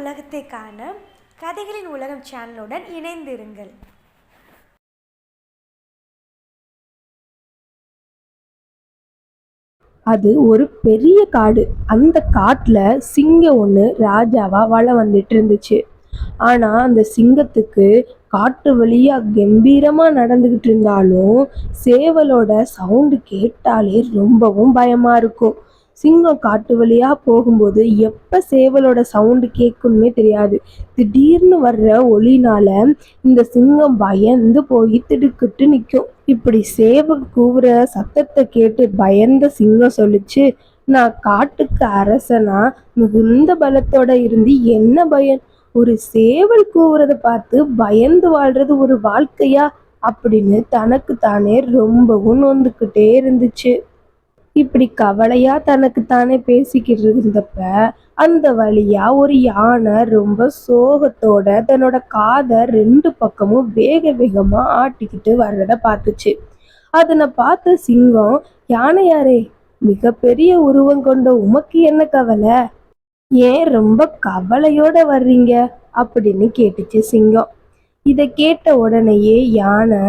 உலகத்தை காண கதைகளின் உலகம் சேனலுடன் இணைந்திருங்கள். அது ஒரு பெரிய காடு. அந்த காட்டுல சிங்கம் ஒன்று ராஜாவா வள வந்துட்டு இருந்துச்சு. ஆனா அந்த சிங்கத்துக்கு காட்டு வழியா கம்பீரமா நடந்துகிட்டு இருந்தாலும் சேவலோட சவுண்டு கேட்டாலே ரொம்பவும் பயமா இருக்கும். சிங்கம் காட்டு வழியா போகும்போது எப்ப சேவலோட சவுண்டு கேட்கும்னே தெரியாது. திடீர்னு வர்ற ஒளினால இந்த சிங்கம் பயந்து போய் திடுக்கிட்டு நிற்கும் இப்படி சேவல் கூவுற சத்தத்தை கேட்டு பயந்த சிங்கம் சொல்லுச்சு நான் காட்டுக்கு அரசனா? மிகுந்த பலத்தோட இருந்து என்ன பயன்? ஒரு சேவல் கூவுறத பார்த்து பயந்து வாழ்றது ஒரு வாழ்க்கையா? அப்படின்னு தனக்கு தானே ரொம்பவும் நொந்துக்கிட்டே இருந்துச்சு. இப்படி கவலையா தனக்கு தானே பேசிக்கிட்டு இருந்தப்ப அந்த வழியா ஒரு யானை ரொம்ப சோகத்தோட தன்னோட காதை ரெண்டு பக்கமும் வேக வேகமா ஆட்டிக்கிட்டு வர்றத பார்த்துச்சு. அதனை பார்த்த சிங்கம் யானையாரே மிகப்பெரிய உருவம் கொண்ட உமக்கு என்ன கவலை? ஏன் ரொம்ப கவலையோட வர்றீங்க? அப்படின்னு கேட்டுச்சு சிங்கம். இதை கேட்ட உடனேயே யானை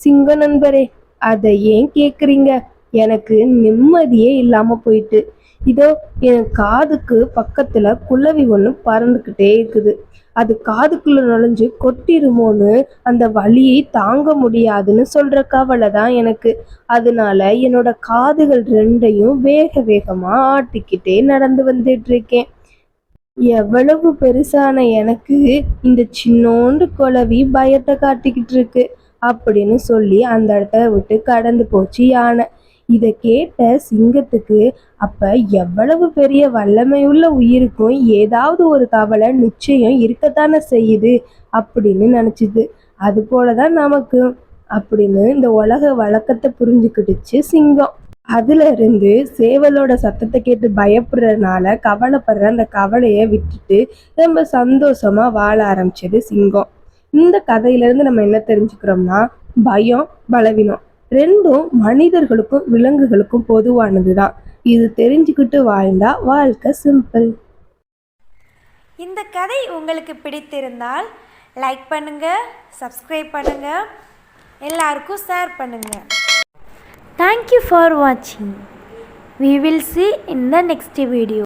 சிங்க நண்பரே அதை ஏன் கேக்குறீங்க? எனக்கு நிம்மதியே இல்லாம போயிட்டு. இதோ என் காதுக்கு பக்கத்துல குளவி ஒன்று பறந்துக்கிட்டே இருக்குது. அது காதுக்குள்ள நுழைஞ்சு கொட்டிருமோன்னு அந்த வலியை தாங்க முடியாதுன்னு சொல்ற கவலை தான் எனக்கு. அதனால என்னோட காதுகள் ரெண்டையும் வேக வேகமா ஆட்டிக்கிட்டே நடந்து வந்துட்டு இருக்கேன் எவ்வளவு பெருசான எனக்கு இந்த சின்னோண்டு குளவி பயத்தை காட்டிக்கிட்டு இருக்கு. அப்படின்னு சொல்லி அந்த இடத்த விட்டு கடந்து போச்சு யானை. இதை கேட்ட சிங்கத்துக்கு அப்ப எவ்வளவு பெரிய வல்லமையுள்ள உயிருக்கும் ஏதாவது ஒரு கவலை நிச்சயம் இருக்கத்தானே செய்யுது அப்படின்னு நினச்சிது. அது போலதான் நமக்கு அப்படின்னு இந்த உலக வழக்கத்தை புரிஞ்சுக்கிட்டுச்சு சிங்கம். அதுல இருந்து சேவலோட சத்தத்தை கேட்டு பயப்படுறதுனால கவலைப்படுற அந்த கவலையை விட்டுட்டு ரொம்ப சந்தோஷமா வாழ ஆரம்பிச்சது சிங்கம். இந்த கதையிலேருந்து நம்ம என்ன தெரிஞ்சுக்கிறோம்னா பயம் பலவீனம். ரெண்டும் மனிதர்களுக்கும் விலங்குகளுக்கும் பொதுவானது தான் இது தெரிஞ்சுக்கிட்டு வாழ்ந்தா வாழ்க்கை சிம்பிள் இந்த கதை உங்களுக்கு பிடித்திருந்தால் லைக் பண்ணுங்க சப்ஸ்கிரைப் பண்ணுங்க எல்லாருக்கும் ஷேர் பண்ணுங்க. தேங்க்யூ ஃபார் வாட்சிங் we will see in the next video